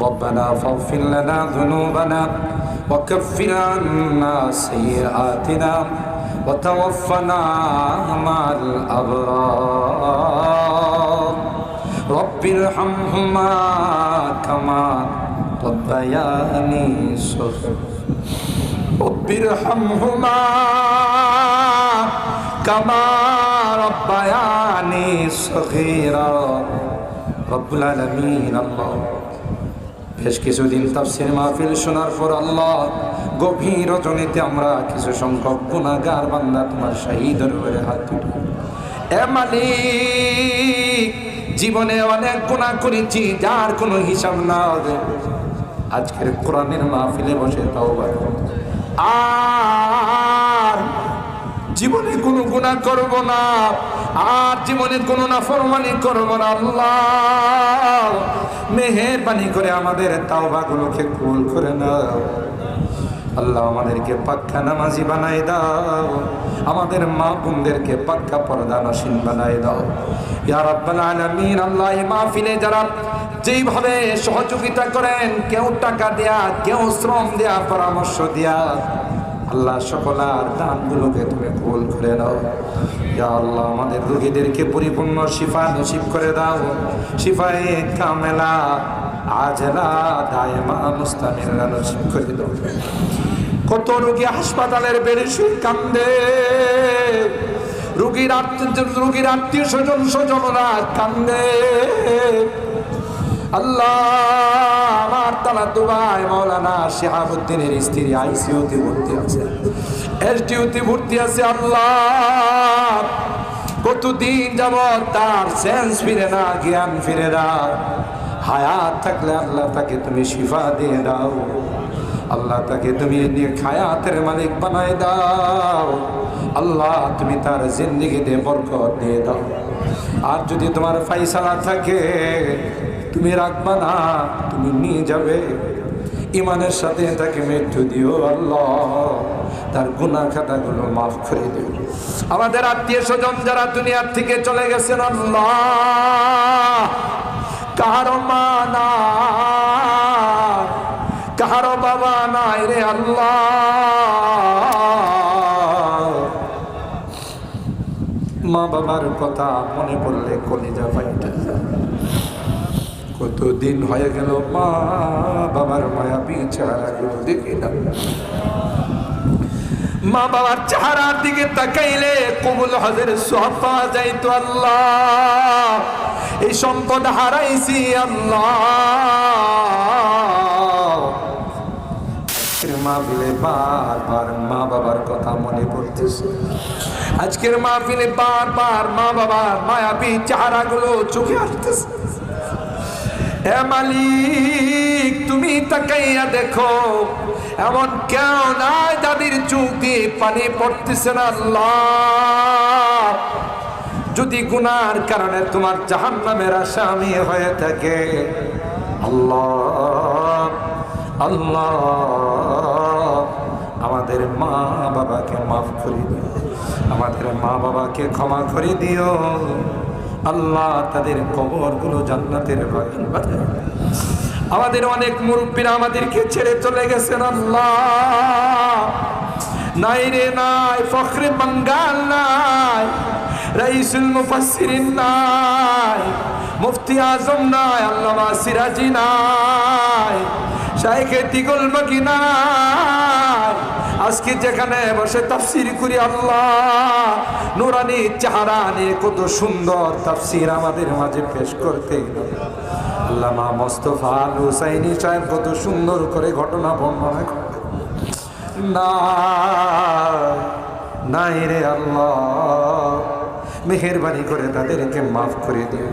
ربنا فاغفر لنا ذنوبنا وكفر عنا سيئاتنا وتوفنا مع الأبرار. رب ارحمهما كما ربياني صغيرا. رب ارحمهما كما ربياني صغيرا. رب العالمين الله. বেশ কিছুদিন তাফসির মাহফিল শোনার পর আল্লাহ গভীর রজনীতে আমরা কিছু সংখ্যক গুণাগার বান্দা তোমার শাহীদ দরবারে হাত এ মালিক, জীবনে অনেক গুণা করেছি, যার কোনো হিসাব না হবে আজকের কোরআনের মাহফিলে বসে তাও আর জীবনে কোনো গুণা করব না, আর জীবনে কোনো নাফরমানি করব না, আল্লাহ। মেহেরবানি করে আমাদের তাওবাগুলোকে কুল করে নাও। আল্লাহ আমাদেরকে পাক্কা নামাজি বানাই দাও। আমাদের মা বোনদেরকে পাক্কা পর্দা নসীন বানাই দাও। ইয়া রাব্বাল আলামিন, আল্লাহ মাহফিলে যারা যেইভাবে সহযোগিতা করেন, কেউ টাকা দেয়া, কেউ শ্রম দেয়া, পরামর্শ দেয়া আল্লাহ সকলার দানগুলোকে তুমি কবুল করে দাও ইয়া আল্লাহ, আমাদের রোগীদেরকে পরিপূর্ণ শিফা নসিব করে দাও। শিফায়ে কামেলা, আজলা, দায়মা মুস্তামিরা নসিব করে দাও। কত রোগী হাসপাতালের বেড়ে শুয়ে কান্দে। রোগীর আত্মীয় রোগীর আত্মীয় স্বজন স্বজনরা কান্দে। আল্লাহ, আমার আছে। ভর্তি আছে আল্লাহ। কতদিন যাবৎ তার সেন্স ফিরে না, জ্ঞান ফিরে না। হায়াত থাকলে আল্লাহ তাকে তুমি শিফা দিয়ে দাও। আল্লাহ তাকে তুমি খায়াতের মালিক বানাই দাও। আল্লাহ, তুমি তার জিন্দিগিতে বরকত দিয়ে দাও। আর যদি তোমার ফাইসালা থাকে তুমি রাখবা না, তুমি নিয়ে যাবে। ইমানের সাথে তাকে মৃত্যু দিও আল্লাহ, তার গুনা খাতাগুলো মাফ করে দিও। আমাদের আত্মীয় স্বজন যারা দুনিয়ার থেকে চলে গেছেন আল্লাহ কারও মা না কারও বাবা নাই রে আল্লাহ। মা বাবার কথা মনে পড়লে কলিজা পাইটা কতদিন হয়ে গেল? মা বাবার মায়া চেহারা গুলো দেখি না মা বাবার চেহারার দিকে তাকাইলে কবুল হজের পাওয়া যাইতো আল্লাহ। এই সম্পদ হারাইছি আল্লাহ। মাহফিলে মা বাবার কথা মনে আজকের মা বাবার মায়াবী চেহারাগুলো চোখে আসতেছে। হে মালিক, তুমি তাকাইয়া দেখো, এমন কেউ নাই যাদের চোখ দিয়ে পানি পড়তেছে না আল্লাহ। যদি গুনার কারণে তোমার জাহান্নামের আসামি হয়ে থাকে, আল্লাহ আল্লাহ, আমাদের মা বাবাকে মাফ করে দিও, আমাদের মা বাবাকে ক্ষমা করে দিও। আল্লাহ তাদের কবরগুলো জান্নাতের বাগান আমাদের অনেক মুরব্বীরা আমাদেরকে ছেড়ে চলে গেছেন আল্লাহ। নাই রে নাই, ফখরে বাঙ্গাল নাই, রাইসুল মুফাসসিরিন নাই, মুফতি আজম নাই, আল্লামা সিরাজি নাই, শাইখে তিগল মকি নাই। আজকে যেখানে বসে তাফসির করি আল্লাহ, নুরানি চেহারা নিয়ে কত সুন্দর তাফসির আমাদের মাঝে পেশ করতে আল্লামা মোস্তফা হুসাইনি সাহেব কত সুন্দর করে ঘটনা বর্ণনা করে না। নাই রে আল্লাহ। মেহরবানি করে তাদেরকে মাফ করে দিও।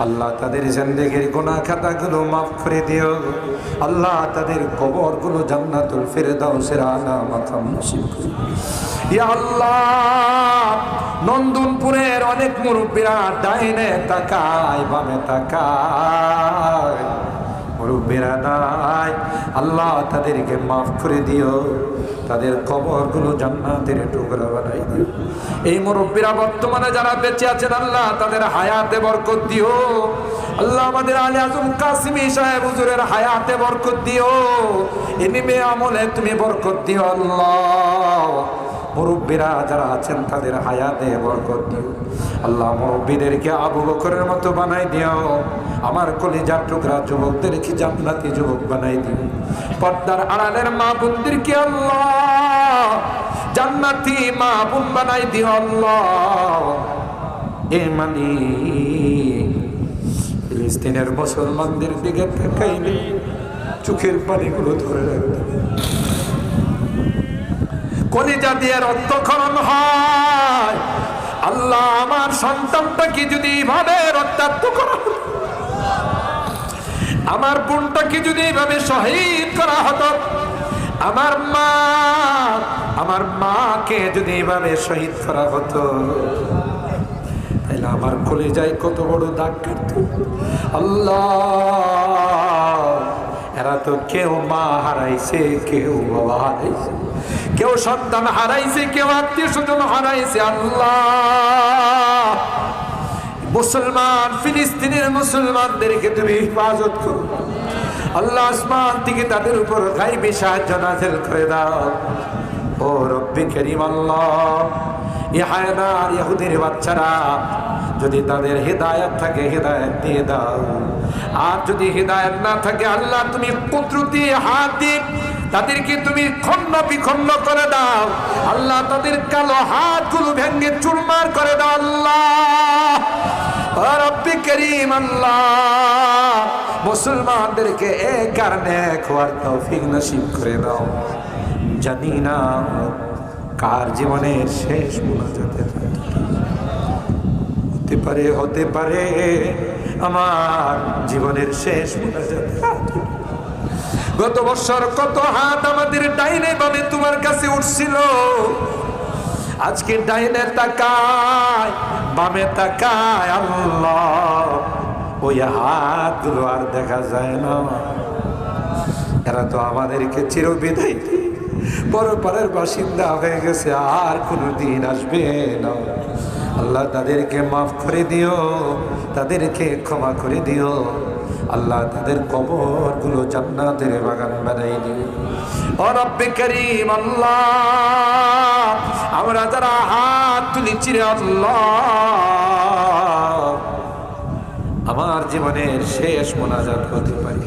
আল্লাহ তাদের জেন্দেগের গোনা খাতাগুলো মাফ করে দিও। আল্লাহ তাদের কবরগুলো জান্নাতুল ফেরদাউসের দাও মাকাম নসিব করে ইয়া আল্লাহ, নন্দনপুরের অনেক মুরব্বীরা ডাইনে তাকায়, বামে তাকায়। মুরব্বীরা আল্লাহ তাদেরকে মাফ করে দিও। তাদের কবরগুলো জান্নাতের টুকরা বানাই দিও। এই মুরব্বীরা বর্তমানে যারা বেঁচে আছেন, আল্লাহ তাদের হায়াতে বরকত দিও। আল্লাহ আমাদের আলী আজম কাসিমি সাহেব হুজুরের হায়াতে বরকত দিও। এনিমে আমলে তুমি বরকত দিও, আল্লাহ। মুরব্বীরা যারা আছেন, তাদের হায়াতে বরকত দিও। আল্লাহ মুরব্বীদেরকে আবু বকরের মতো বানাই দিও। আমার কলিজার টুকরা যুবকদেরকে জান্নাতি যুবক বানাই দিও। পর্দার আড়ালের মা বোনদেরকে আল্লাহ জান্নাতি মা বোন বানাই দিও আল্লাহ। এ মালিক ফিলিস্তিনের মুসলমানদের দিকে তাকাইলে চোখের পানিগুলো ধরে রাখতে কলিজা দিয়ে রক্তক্ষরণ হয়। আল্লাহ আমার সন্তানটাকে যদি এইভাবে রক্তাক্ত করা আমার বোনটাকে যদি এইভাবে শহীদ করা হতো, আমার মা, আমার মাকে যদি এইভাবে শহীদ করা হতো তাহলে আমার কলিজায় কত বড় দাগ কাটত। আল্লাহ, এরা তো কেউ মা হারাইছে, কেউ বাবা হারাইছে। কেউ সন্তান হারাইছে, কেউ আত্মীয় স্বজন হারাইছে, আল্লাহ। মুসলমান, ফিলিস্তিনের মুসলমানদেরকে তুমি হেফাজত করো। আল্লাহ আসমান থেকে তাদের উপর গাইবে সাহায্য নাজেল করে দাও। ও রব্বি করিম আল্লাহ ইহায়নার ইহুদির বাচ্চারা, যদি তাদের হৃদায়ত থাকে, হৃদায়ত দিয়ে দাও। আর যদি হৃদায়ত না থাকে, আল্লাহ তুমি কুদরতি হাত দিয়ে তাদেরকে তুমি খন্ন বিখন্ন করে দাও। আল্লাহ তাদের কালো হাত হাতগুলো ভেঙে চুরমার করে দাও, আল্লাহ। রব্বি করিম, আল্লাহ। মুসলমানদেরকে এ কারণে খোয়ার তৌফিক নসিব করে দাও। জানি না কার জীবনের শেষ মোনাজাতের হতে পারে হতে পারে, আমার জীবনের শেষ মোনাজাতের গত বছর কত হাত আমাদের ডাইনে বামে তোমার কাছে উঠছিল? আজকে ডাইনে তাকায়, বামে তাকায়, আল্লাহ, ওই হাতগুলো আর দেখা যায় না। এরা তো আমাদেরকে চিরবিদায় পরপারের বাসিন্দা হয়ে গেছে, আর কোনো দিন আসবে না। আল্লাহ তাদেরকে মাফ করে দিও, তাদেরকে ক্ষমা করে দিও। আল্লাহ তাদের কবরগুলো জান্নাতের বাগান বানাই দিও। আল্লাহ, আমরা যারা হাত তুলেছি রে আল্লাহ, আমার জীবনের শেষ মোনাজাত হতে পারি।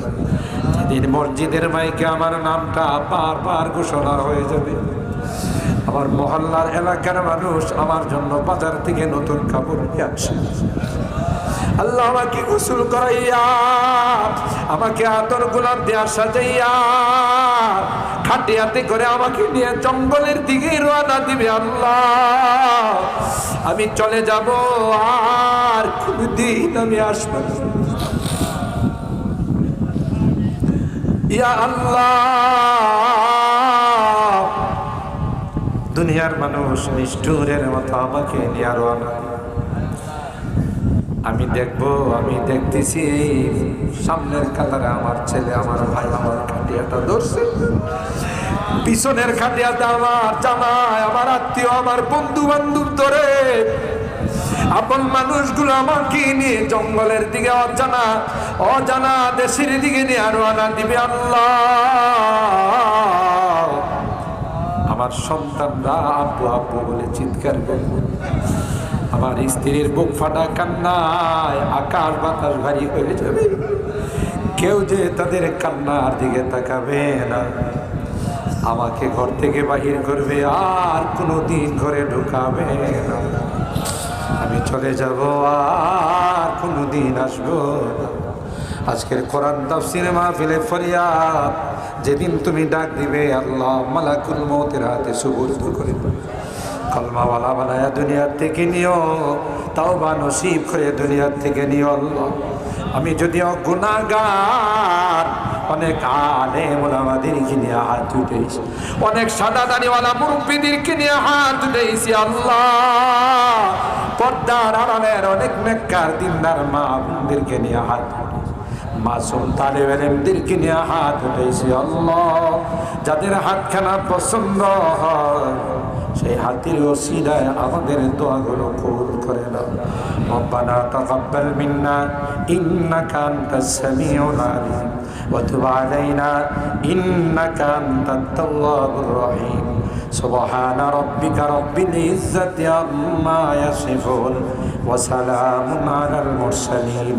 যেদিন মসজিদের মাইকে আমার নামটা বারবার ঘোষণা হয়ে যাবে। আমার মহল্লার এলাকার মানুষ আমার জন্য বাজার থেকে নতুন কাপড় নিয়ে আসে। আল্লাহ আমাকে গোসল করাইয়া, আমাকে আতর গোলাপ দেয়া সাজাইয়া, খাটিয়াতে করে আমাকে নিয়ে জঙ্গলের দিকে রওনা দিবে আল্লাহ। আমি চলে যাব, আর খুব দিন আমি আসব ইয়া আল্লাহ দুনিয়ার মানুষ নিষ্ঠুরের মতো আমাকে নিয়ে রওনা আমি দেখব, আমি দেখতেছি এই সামনের কাতারে আমার ছেলে, আমার ভাই, আমার খাটিয়াটা ধরছে। পিছনের খাটিয়াটা আমার জামাই, আমার আত্মীয়, আমার বন্ধু বান্ধব ধরে। আপন মানুষগুলো আমাকে নিয়ে জঙ্গলের দিকে অজানা অজানা দেশের দিকে নিয়ে আরও আনা দিবে আল্লাহ। আমার সন্তানরা আব্বু আব্বু বলে চিৎকার করবে আমার স্ত্রীর বুক ফাটা কান্নায়, আকাশ বাতাস ভারী হয়ে যাবে। কেউ যে তাদের কান্নার দিকে তাকাবে না। আমাকে ঘর থেকে বাহির করবে, আর কোনো দিন ঘরে ঢুকাবে না। আমি চলে যাব, আর কোনো দিন আসব। আজকের কোরআন তাফসিরে মাহফিলে ফরিয়াদ যেদিন তুমি ডাক দিবে, আল্লাহ মালাকুল মৌতের হাতে সুবর্দ করে কলমাওয়ালা বানায়া দুনিয়ার থেকে নিও তাও বা নসিব করে দুনিয়ার থেকে নিও আল্লাহ। আমি যদিও গুণাগার অনেক আলে মোলামাদেরকে নিয়ে হাত উঠেছি। অনেক সাদা দাড়িওয়ালা মুরব্বীদেরকে নিয়ে হাত উঠেছি আল্লাহ। পর্দার আড়ালের অনেক নেককার, দিনদার মা বোনদেরকে নিয়ে হাত উঠেছি। মাসুম তালেব এলেমদেরকে নিয়ে হাত উঠেছি আল্লাহ যাদের হাতখানা পছন্দ হয় সেই হাতের ওসিলায় আমাদের দোয়াগুলো কবুল করে নাও ربنا تقبل منا إنك أنت السميع العليم وتب علينا إنك أنت التواب الرحيم سبحان ربك رب العزة عما يصفون وسلام على المرسلين